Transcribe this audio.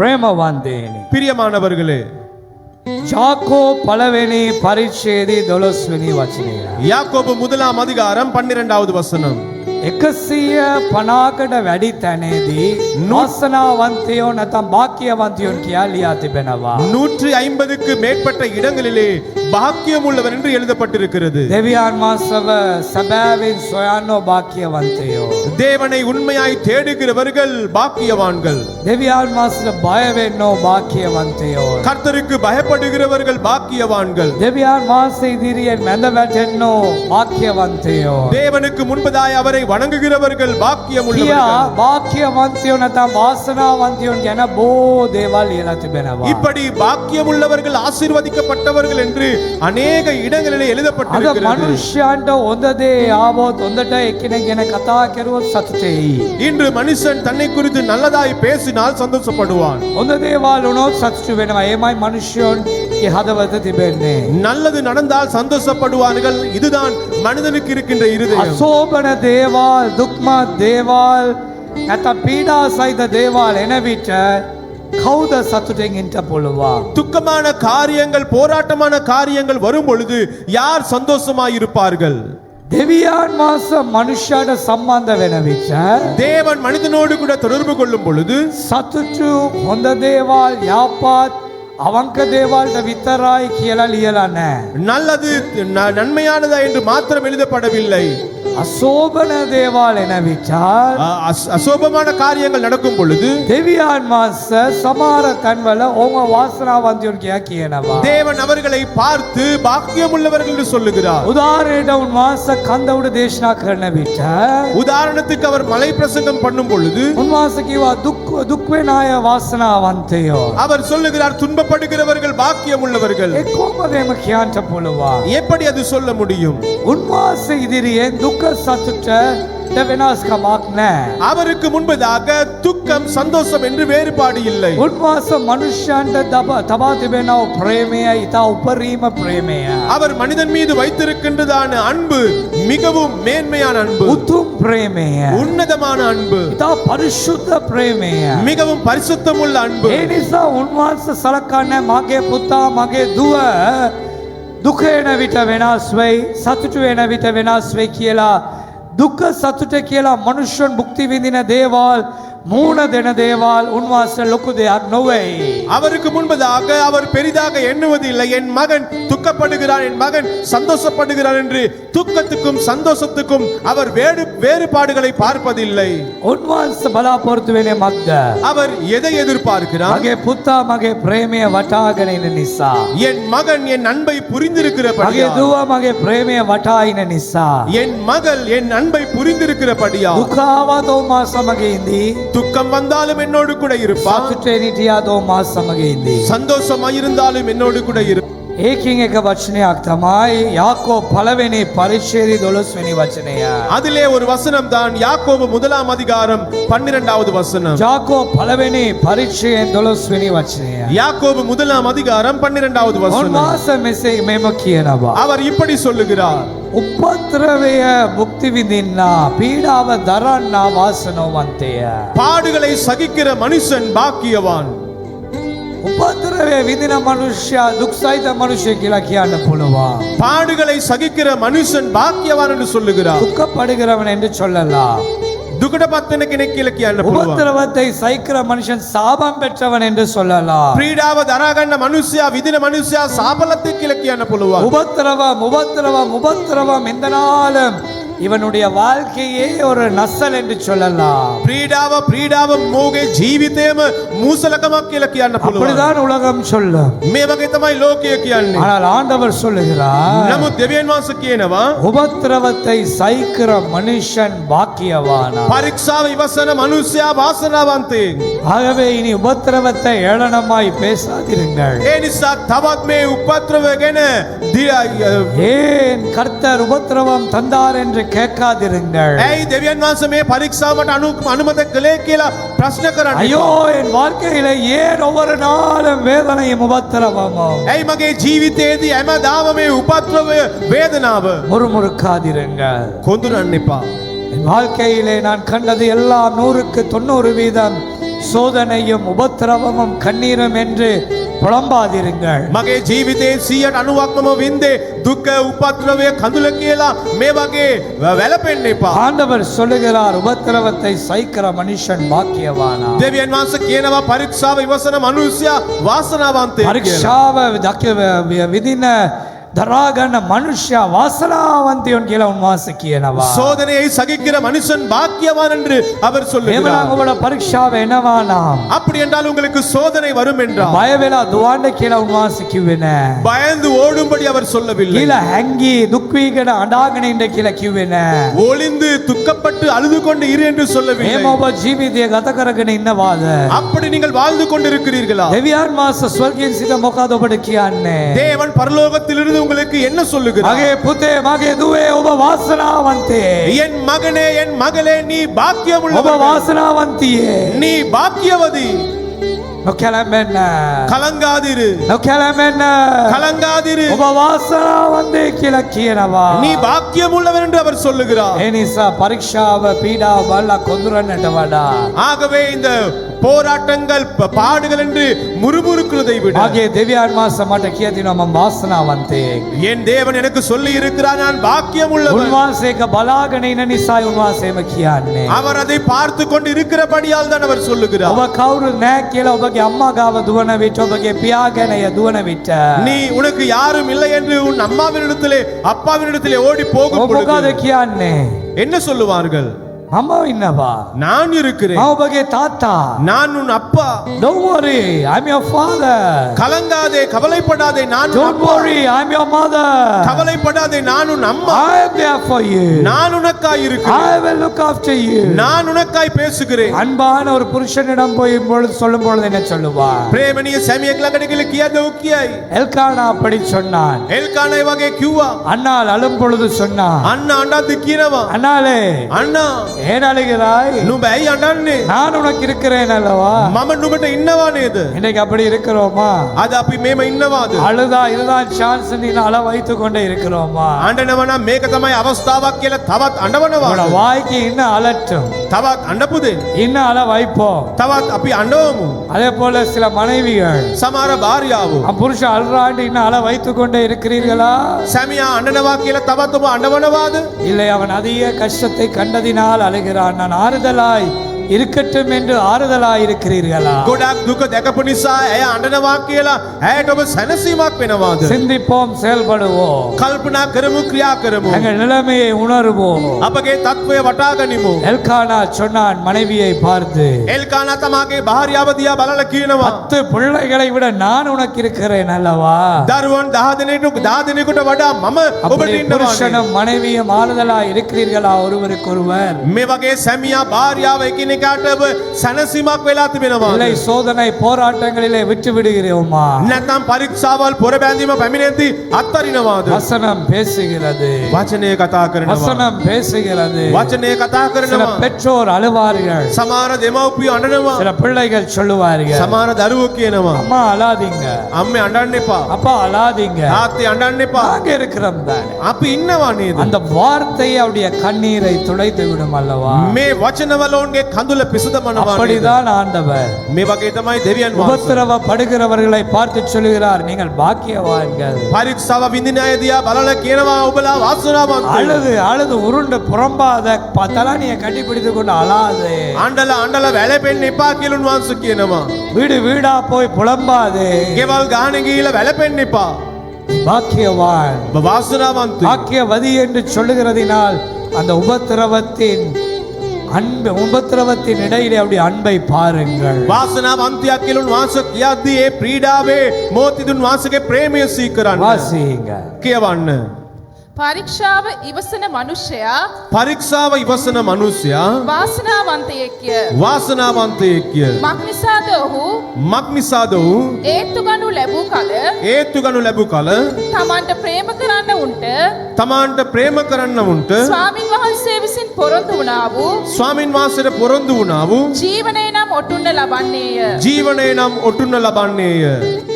ප්‍රේමවන්තේනි. பிரியமானவர்களே ජාකෝ පළවෙනි පරිච්ඡේදී දොළොස්වෙනි වචනය. யாக்கோபு முதலாம் அதிகாரம் பன்னிரெண்டாவது வசனம் එකසිය පනාකට වැඩි තැනේදී නොස්සනාවන්තයෝ නැතම් භාක්‍යවන්තයොන් කියා ලියා තිබෙනවා. நூற்றி ஐம்பதுக்கு மேற்பட்ட இடங்களிலே பாக்கியம் உள்ளவர் என்று எழுதப்பட்டிருக்கிறது. தேவியார் மாஸ்டர் சபாவின் சுயானோ பாக்கியவந்தையோ தேவனை உண்மையாய் தேடுகிறவர்கள் பாக்கியவான்கள். தேவியார் மாஸ்டர் பயவேனோ பாக்கியவந்தையோ கர்த்தருக்கு பயப்படுகிறவர்கள் பாக்கியவான்கள். தேவியார் மாசை திரிய மெந்தவெட்டனோ பாக்கியவந்தையோ தேவனுக்கு முன்பதாய் அவரை வணங்குகிறவர்கள் பாக்கியம் உள்ளவர்கள் பாக்கியவந்தையோ நதா வாசனாவந்தையோ என போ தேவால் இனத்து பெறவா. இப்படி பாக்கியம் உள்ளவர்கள் ஆசீர்வதிக்கப்பட்டவர்கள் என்று அநேக இடங்களிலே අද எழுதப்பட்டிருக்கிறது මනුෂ්‍යයන්ට හොඳ දේ ආවොත් හොඳට එක්කෙනෙක් ගැන කතා කරුවොත් සතුටෙයි. இன்று மனுஷன் தன்னை குறித்து நல்லதாய் பேசினால் சந்தோஷப்படுவான் හොඳ දේවල් වුණොත් සතුටු වෙනවා. ඒමයි මනුෂ්‍යයන් හදවත තිබෙන්නේ. நல்லது நடந்தால் சந்தோஷப்படுவார்கள் இதுதான் மனிதனுக்கு இருக்கின்ற இருதயம் අසෝබන දේවල් දුක්මත් දේවල් නැත පීඩා සහිත දේවල් එන විට கௌத சத்துடைங்கின்ற பொழுவா துக்கமான காரியங்கள் போராட்டமான காரியங்கள் வரும் பொழுது யார் சந்தோஷமா இருப்பார்கள் தேவியான் ದೇವಿಯಾನ್ಮಾಸ ಮನುಷ್ಯನ ಸಂಬಂಧ ವೆನವಿಚ ದೇವನ್ ಮನಿದನೋಡು ಕೂಡ ತೊಡರ್ಬು ಕೊಳ್ಳುಂ ಪೊಳುದು ಸತುಚು ಹೊಂದ ದೇವಾಲ್ ಯಾಪಾತ್ அவங்க தேவால்ட வித்தராய் கியலா லியலான நல்லது நன்மையானதா என்று மாத்திரம் எழுதப்படவில்லை. அசோபன தேவால் எனவிச்சார் அசோபமான காரியங்கள் நடக்கும் பொழுது தேவியான் மாச சமார கண்வல உங்க வாசனா வந்தியோர்க்கு ஆக்கியனவா தேவன் அவர்களை பார்த்து பாக்கியம் உள்ளவர்கள் என்று சொல்லுகிறார். உதாரணம் மாச கந்தவுட தேசனா கண்ணவிச்சார் உதாரணத்துக்கு அவர் மலை பிரசங்கம் பண்ணும் பொழுது உன்மாசக்கு வா துக் துக்வே நாய வாசனா வந்தையோ. அவர் சொல்லுகிறார் துன்பப்படுகிறவர்கள் பாக்கியம் உள்ளவர்கள் எப்படி அது சொல்ல முடியும்? உன்மாச எதிரியே துக் அவருக்கு முன்பதாக துக்கம் சந்தோஷம் என்று வேறுபாடு இல்லை. உன்வாச மனுஷன் தபாதிபேனாவ் அவர் மனிதன் மீது வைத்திருக்கின்றதான அன்பு மிகவும் மேன்மையான அன்பு. உத்தும் பிரேமையா. உன்னதமான அன்பு. தா பரிசுத்த பிரேமையா. மிகவும் பரிசுத்தமுள்ள அன்பு. ஏனிசா உன்வாச சலக்கான மகே புத்தா மகே துவ දුව දුකේන විට වෙනස් වෙයි සතුටු වෙන විට වෙනස් වෙයි කියලා දුක සතුට කියලා මනුෂ්‍යන් භුක්ති විඳින දේවල් மூணதென தேவால் உன் வாசல் நோவை. அவருக்கு முன்பதாக அவர் பெரிதாக எண்ணுவதில்லை. என் மகன் துக்கப்படுகிறான் என் மகன் சந்தோஷப்படுகிறான் என்று துக்கத்துக்கும் சந்தோஷத்துக்கும் அவர் வேறு வேறுபாடுகளை பார்ப்பதில்லை. உன்வாச பலா பொறுத்துவேனே மக்த. அவர் எதை எதிர்பார்க்கிறார்? மகே புத்தா மகே பிரேமிய வட்டாகனை நிசா என் மகன் என் அன்பை புரிந்திருக்கிறபடி மகே துவா மகே பிரேமிய வட்டாயின நிசா என் மகள் என் அன்பை புரிந்திருக்கிறபடியா துக்காவா தோமா சமகேந்தி துக்கம் வந்தாலும் என்னோடு கூட இருப்பார் ಸುಟ್ಟೇನಿದೆಯಾದೋ ಮಾ சந்தோஷமா இருந்தாலும் என்னோடு கூட இரு. இருப்பார் ಏಕಿಂಗೇಕ அர்த்தமாய் யாக்கோ ಯಾಕೋ ಫಲವೇನೆ ಪರಿಚೇರಿದೊಳಸ್ವೆನಿ வச்சனையா. அதிலே ஒரு வசனம் தான் யாக்கோபு முதலாம் அதிகாரம் பன்னிரெண்டாவது வசனம். யாக்கோ ಜಾಕೋ ಫಲವೇನೆ ಪರಿಚಯದೊಳಸ್ವೆನಿ வச்சனையா. யாக்கோபு முதலாம் அதிகாரம் பன்னிரெண்டாவது வசனம். ಮಾಸ ಮೆಸೆ ಮೇಮಕ್ಕಿಯನವ அவர் இப்படி சொல்லுகிறார். ಉಪದ್ರವೆಯ ಮುಕ್ತಿವಿ ನಿನ್ನ ಪೀಡಾವ வாசனோ ವಾಸನವಂತೆಯ பாடுகளை சகிக்கிற மனுஷன் பாக்கியவான். உபத்திரவே விதின மனுஷ துக்ஸாய்த மனுஷ கிழக்கியான புழுவா பாடுகளை சகிக்கிற மனுஷன் பாக்கியவான் என்று சொல்லுகிறார். துக்கப்படுகிறவன் என்று சொல்லலாம். දුකට පත් වෙන කෙනෙක් කියලා කියන්න පුළුවන්. උපද්‍රවத்தை සයිකර மனுஷன் சாபம் பெற்றவன் என்று சொல்லலாம். පීඩාව දරා ගන්න මිනිසයා විදින මිනිසයා සාපලත් කියලා කියන්න පුළුවන්. උපද්‍රව උපද්‍රව උපද්‍රව මෙන්දනාලම් இவனுடைய வாழ்க்கையே ஒரு நசல் என்று சொல்லலாம். பிரீடாவ பிரீடாவ மூகே ஜீவிதேம மூசலகமா கீழ கியான் அப்படிதான் உலகம் சொல்ல மே வகை தமாய் லோகிய கியான் ஆனால் ஆண்டவர் சொல்லுகிறார் நம்ம தேவியன் வாசு உபத்திரவத்தை சைக்கிற மனுஷன் பாக்கியவானா? பரீட்சாவை வசன மனுஷயா வாசனாவாந்தே ஆகவே இனி உபத்திரவத்தை ஏளனமாய் பேசாதிருங்கள். ஏனிசா தவாத் மே உபத்திரவகென ஏன் கர்த்தர் உபத்திரவம் தந்தார் என்று கேட்காதிருங்கள் ඇයි දෙවියන් වහන්සේ මේ පරීක්ෂාවට අනු අනුමත කළේ කියලා ප්‍රශ්න කරන්න ஐயோ என் வாழ்க்கையில ஏன் ஒவ்வொரு நாளும் வேதனையும் உபத்திரவமும் ඇයි මගේ ජීවිතයේදී හැමදාම මේ උපත්‍රවය වේදනාව முறுமுறுக்காதிருங்கள் කොඳුරන්න එපා என் வாழ்க்கையிலே நான் கண்டது எல்லாம் நூறுக்கு தொண்ணூறு வீதம் சோதனையும் உபத்திரவமும் கண்ணீரும் என்று புலம்பாதிருங்கள் මගේ ජීවිතේ 190ක්ම වින්දේ දුක උපද්‍රවය කඳුල කියලා මේ වගේ වැළපෙන්න එපා. ஆண்டவர் சொல்லுகிறார் உபத்திரவத்தை சைக்கிற மனுஷன் பாக்கியவானா දෙවියන් වහන්සේ කියනවා පරීක්ෂාව ඉවසන මිනිසයා වාසනාවන්තයෙක් කියලා. පරීක්ෂාව දක විදින ದರಾಗನ கீழ உன் ವಾಸಿಕಿಯನವ சோதனையை சகிக்கிற மனுஷன் பாக்கியவான் என்று அவர் சொல்லுகிறார். ದೇವರಾಂಗುಗಳ ಪರೀಕ್ಷಾವ ಎನವಾನಾಮ್ அப்படி என்றால் உங்களுக்கு சோதனை வரும் என்றால்? துவாண்ட கீழ உன் ವಾಸಿಕಿವೆನ பயந்து ஓடும்படி அவர் சொல்லவில்லை. கீழ ஹங்கி துக்வீகட அடாகணை என்ற கೀಳ ಕಿವೆನ ஒளிந்து துக்கப்பட்டு அழுது கொண்டு இரு என்று ಹೇಮ சொல்லவில்லை ಒಬ್ಬ ಜೀವಿದೆಯ ಗತಕರಗಣ ಇನ್ನವಾದ அப்படி நீங்கள் வாழ்ந்து கொண்டிருக்கிறீர்களா? ದೆವ್ಯಾನ್ ಮಾಸ ಸ್ವರ್ಗಿನ್ சித ಮೊಕಾದ ಬಡಕಿಯಾನ್ನೆ ದೇವನ್ பரலோகத்திலிருந்து உங்களுக்கு என்ன சொல்லுகிறார்? மகே புத்தே மகே துவே ಒಬ್ಬ ವಾಸನಾವಂತೆ ಎನ್ ಮಗನೇ ಎನ್ ಮಗಳೇ ನೀ ಬಾಕ್ಯವುಳ್ಳ ಒಬ್ಬ ವಾಸನಾವಂತಿಯೇ ನೀ ಬಾಕ್ಯವದಿ நொக்கலமென்ன கலங்காதிரு. உபவாசனா வந்து கிழக்கியனவா. நீ பாக்கியம் உள்ளவன் என்று அவர் சொல்லுகிறார். ஏனிசா பரீட்சாவ பீடா வல்ல கொந்துரன்னட்டவடா ஆகவே இந்த போராட்டங்கள் பாடுகள் என்று முறுமுறுக்கிறதை விட ஆகிய தேவியான்மா சமாட்ட கியதினோ மம் வாசனாவந்தே என் தேவன் எனக்கு சொல்லி இருக்கிறார் நான் பாக்கியம் உள்ள உன்வாசேக பலாகனை நனிசாய் உன்வாசேம கியானே அவர் அதை பார்த்து கொண்டு இருக்கிறபடியால் தான் அவர் சொல்லுகிறார். அவ கவுரு நேக்கேல உபகே அம்மா காவ துவன விட்டு உபகே பியாகனைய துவன விட்ட நீ உனக்கு யாரும் இல்லை என்று உன் அம்மாவின் இடத்திலே அப்பாவின் இடத்திலே ஓடி போகும் என்ன சொல்லுவார்கள்? அம்மா என்னவா? நான் இருக்கிறேன். அவபகே தாத்தா. நான் உன் அப்பா. Don't worry I am your father கலங்காதே கவலைப்படாதே நான் don't worry I am your mother கவலைப்படாதே நான் உன் அம்மா. ஐ அம் தேர் ஃபார் யூ நான் உனக்காய் இருக்கிறேன். I will look after you நான் உனக்காய் பேசுகிறேன். அன்பான ஒரு புருஷனிடம் போய் பொழுது சொல்லும் பொழுது என்ன சொல்லுவா? பிரேமணிய சாமியக்கெல்லாம் கிடைக்கல கியா தௌக்கியாய் எல்கானா அப்படி சொன்னான். எல்கானா இவகே கியூவா. அண்ணா அழும் பொழுது சொன்னான். அண்ணா அண்ணா திக்கினவா அண்ணாலே அண்ணா. ஏன் ಅಳಿகிறாಯ್ ನುಬೈ ಅಣ್ಣನ್ನಿ நான் உனக்கு இருக்கிறேன் அல்லவா? மம ನುಬಟ ಇನ್ನವಾನೆ ಇದು இன்னைக்கு அப்படி இருக்கிறோமா? அது அப்படி மேம இன்னவா அது அழுதா இதுதான் சான்ஸ் நீ அழ வைத்து கொண்டே இருக்கிறோமா? அண்டனவனா மேக தமாய் அவஸ்தாவா கேல தவத் அண்டவனவா உன வாய்க்கு இன்னும் அலட்டும்? தவத் அண்டபுது. இன்னும் அல வைப்போம்? தவத் அப்படி அண்டவும். அதே போல சில மனைவிகள் சமார பாரியாவும் புருஷ அல்றாண்டு இன்னும் அல வைத்து கொண்டே இருக்கிறீர்களா? சாமியா அண்டனவா கீழ தவத்தும் அண்டவனவாது. இல்லை அவன் அதிக கஷ்டத்தை கண்டதினால் அழுகிறான். நான் ஆறுதலாய் இருக்கட்டும் என்று ஆறுதலா இருக்கிறீர்களா දුක දැකපු නිසා ඇය අඬනවා කියලා ඇයට ඔබ සැනසීමක් වෙනවාද சிந்திப்போம் செயல்படுவோம். கல்பனா කරමු கிரியா කරමු எங்கள் நிலைமையை உணருவோம். අපගේ තත්ත්වය වටා ගනිමු எல்கானா சொன்னான் மனைவியை பார்த்து එල්කානා තමාගේ භාර්යාව දිහා බලලා பத்து பிள்ளைகளை விட நான் உனக்கு இருக்கிறேன் அல்லவா? தருவன் 10 දෙනෙකුට 10 දෙනෙකුට වඩා மனைவியும் ஆறுதலா இருக்கிறீர்களா ஒருவருக்கு ஒருவர் මේ වගේ பாரியாவை භාර්යාව ඔබ සැනසීමක් වෙලා තිබෙනවා இல்லை சோதனை போராட்டங்களிலே விட்டு விடுகிறோமா නැත්නම් පරීක්ෂාවල් පොර බැඳීම පැමිණෙද්දී අත්තරිනවාද வசனம் பேசுகிறது වචනය කතා කරනවා வசனம் பேசுகிறது වචනය කතා சில කරනවා பெற்றோர் அழுவார்கள் සමහර දෙමව්පියෝ අඬනවා சில பிள்ளைகள் சொல்லுவார்கள் සමහර දරුවෝ කියනවා அம்மா அழாதீங்க අම්මේ අඬන්න එපා அப்பா அழாதீங்க තාත්තේ අඬන්න එපා நாங்க இருக்கிறோம் தானே අපි ඉන්නවා නේද அந்த வார்த்தை அவருடைய கண்ணீரை துடைத்து விடும் அல்லவா මේ වචනවල ඔවුන්ගේ කඳුල පිසදමනවා නේද? அப்படிதான் ஆண்டவர் මේ වගේ තමයි දෙවියන් වහන්සේ உபத்திரவப்படுகிறவர்களை பார்த்து சொல்லுகிறார் நீங்கள் பாக்கியவான்கள் පරීක්ෂාව විඳින අය දිහා බලලා කියනවා ඔබලා වාසනාවන්තයෝ அழுது அழுது உருண்டு புறம்பாத ப- தலானியை கட்டி பிடித்து கொண்டு அழாது අඬලා අඬලා වැළපෙන්න එපා කියලා උන්වහන්සේ කියනවා வீடு வீடா போய் புலம்பாது ගෙවල් ගහන ගිහිල්ලා වැළපෙන්න එපා பாக்கியவான் ඔබ වාසනාවන්තයෝ பாக்கியவதி என்று சொல்லுகிறதினால் அந்த உபத்திரவத்தின் அன்பு உபத்திரவத்தின் இடையிலே அப்படி அன்பை பாருங்கள். வாசனா அந்தியாக்கிலுன் வாச கியாதியே பிரீடாவே மோத்திதுன் வாசகே பிரேமையை சீக்கிரம் வாசிங்க கேவான்னு පරීක්ෂාව ඉවසන මනුෂ්‍යයා පරීක්ෂාව ඉවසන මිනිසයා වාසනාවන්තයෙක්ය. වාසනාවන්තයෙක් කිය මක්නිසාද ඔහු මක් නිසාද වූ ඒත්තු ගනු ලැබූ කල ඒත්තු ගනු ලැබු කල තමන්ට ප්‍රේම කරන්න උන්ට තමාන්ට ප්‍රේම කරන්න උන්ට ස්වාමින් වහන්සේ විසින් පොරොන්දු වුණා වූ ස්වාමින් වහන්සේට පොරොන්දු වුණා වූ ජීවනය නම් ඔටුන්න ලබන්නේය. ජීවනය නම් ඔටුන්න ලබන්නේය